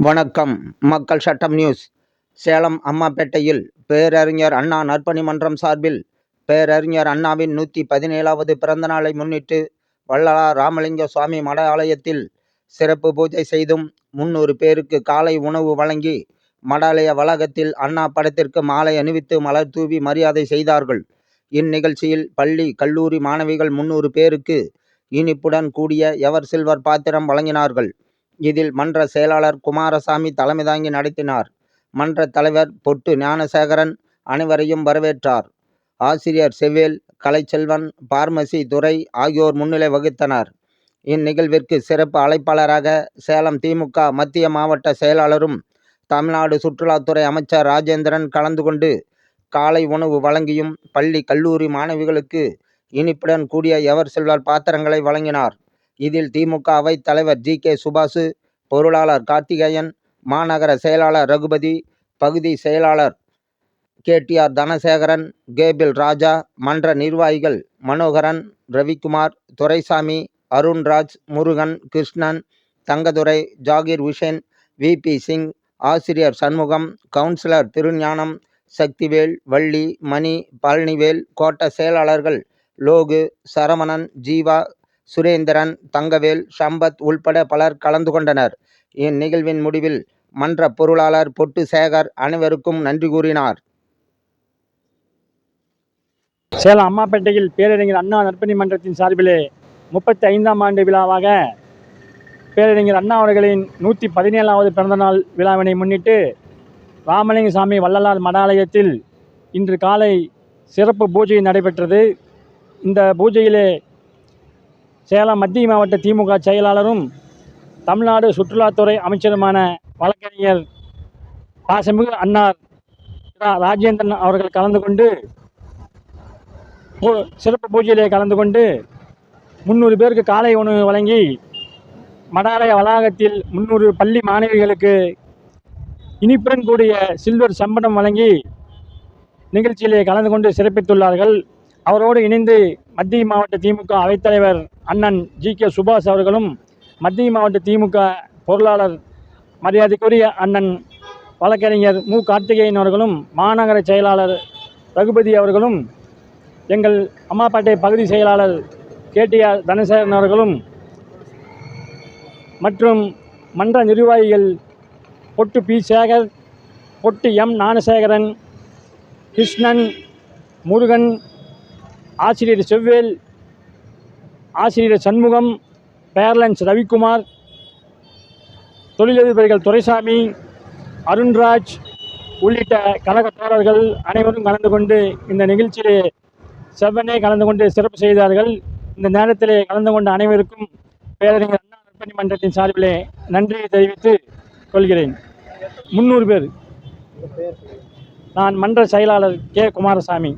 வணக்கம் மக்கள் சட்டம் நியூஸ். சேலம் அம்மாப்பேட்டையில் பேரறிஞர் அண்ணா நற்பணி மன்றம் சார்பில் பேரறிஞர் அண்ணாவின் நூற்றி பதினேழாவது பிறந்தநாளை முன்னிட்டு வள்ளலார் ராமலிங்க சுவாமி மட ஆலயத்தில் சிறப்பு பூஜை செய்தும் முன்னூறு பேருக்கு காலை உணவு வழங்கி மடாலய வளாகத்தில் அண்ணா படத்திற்கு மாலை அணிவித்து மலர் தூவி மரியாதை செய்தார்கள். இந்நிகழ்ச்சியில் பள்ளி கல்லூரி மாணவிகள் முன்னூறு பேருக்கு இனிப்புடன் கூடிய எவர் சில்வர் பாத்திரம் வழங்கினார்கள். இதில் மன்ற செயலாளர் குமாரசாமி தலைமை தாங்கி நடத்தினார். மன்ற தலைவர் பொட்டு ஞானசேகரன் அனைவரையும் வரவேற்றார். ஆசிரியர் செவ்வேல் கலைச்செல்வன் பார்மசி துரை ஆகியோர் முன்னிலை வகித்தனர். இந்நிகழ்விற்கு சிறப்பு அழைப்பாளராக சேலம் திமுக மத்திய மாவட்ட செயலாளரும் தமிழ்நாடு சுற்றுலாத்துறை அமைச்சர் ராஜேந்திரன் கலந்து கொண்டு காலை உணவு வழங்கியும் பள்ளி கல்லூரி மாணவிகளுக்கு இனிப்புடன் கூடிய எவர் செல்வார் பாத்திரங்களை வழங்கினார். இதில் திமுக அவைத் தலைவர் ஜி. கே. சுபாசு பொருளாளர் கார்த்திகேயன் மாநகர செயலாளர் ரகுபதி பகுதி செயலாளர் கேடிஆர் தனசேகரன் கேபிள் ராஜா மன்ற நிர்வாகிகள் மனோகரன் ரவிக்குமார் துரைசாமி அருண்ராஜ் முருகன் கிருஷ்ணன் தங்கதுரை ஜாகிர் உஷேன் விபி சிங் ஆசிரியர் சண்முகம் கவுன்சிலர் திருஞானம் சக்திவேல் வள்ளி மணி பழனிவேல் கோட்ட செயலாளர்கள் லோகு சரவணன் ஜீவா சுரேந்திரன் தங்கவேல் சம்பத் உள்பட பலர் கலந்து கொண்டனர். இந்நிகழ்வின் முடிவில் மன்ற பொருளாளர் பொட்டு சேகர் அனைவருக்கும் நன்றி கூறினார். சேலம் அம்மாப்பேட்டையில் பேரறிஞர் அண்ணா நற்பணி மன்றத்தின் சார்பிலே முப்பத்தி ஐந்தாம் ஆண்டு விழாவாக பேரறிஞர் அண்ணா அவர்களின் நூற்றி பதினேழாவது பிறந்தநாள் விழாவினை முன்னிட்டு ராமலிங்க சாமி வள்ளலார் மடாலயத்தில் இன்று காலை சிறப்பு பூஜை நடைபெற்றது. இந்த பூஜையிலே சேலம் மத்திய மாவட்ட திமுக செயலாளரும் தமிழ்நாடு சுற்றுலாத்துறை அமைச்சருமான வழக்கறிஞர் பாசமிகு அன்னார் ராஜேந்திரன் அவர்கள் கலந்து கொண்டு பூ- சிறப்பு பூஜையிலே கலந்து கொண்டு முந்நூறு பேருக்கு காலை உணவு வழங்கி மடாலய வளாகத்தில் முந்நூறு பள்ளி மாணவிகளுக்கு இனிப்புடன் கூடிய சில்வர் சம்படம் வழங்கி நிகழ்ச்சியிலே கலந்து கொண்டு சிறப்பித்துள்ளார்கள். அவரோடு இணைந்து மத்திய மாவட்ட திமுக அவைத்தலைவர் அண்ணன் ஜி கே சுபாஷ் அவர்களும் மத்திய மாவட்ட திமுக பொருளாளர் மரியாதைக்குரிய அண்ணன் வழக்கறிஞர் மு. கார்த்திகேயன் அவர்களும் மாநகர செயலாளர் ரகுபதி அவர்களும் எங்கள் அம்மாப்பேட்டை பகுதி செயலாளர் கேடிஆர் தனசேகரன் அவர்களும் மற்றும் மன்ற நிர்வாகிகள் பொட்டு பி. சேகர் பொட்டு எம். ஞானசேகரன் கிருஷ்ணன் முருகன் ஆசிரியர் செவ்வேல் ஆசிரியர் சண்முகம் பேர்லன்ஸ் ரவிக்குமார் தொழிலதிபர்கள் துரைசாமி அருண்ராஜ் உள்ளிட்ட கழக தோழர்கள் அனைவரும் கலந்து கொண்டு இந்த நிகழ்ச்சியிலே செவ்வனே கலந்து கொண்டு சிறப்பு செய்தார்கள். இந்த நேரத்திலே கலந்து கொண்ட அனைவருக்கும் பேரறிஞர் அண்ணா விற்பனை மன்றத்தின் சார்பிலே நன்றியை தெரிவித்து கொள்கிறேன். முந்நூறு பேர். நான் மன்ற செயலாளர் கே. குமாரசாமி.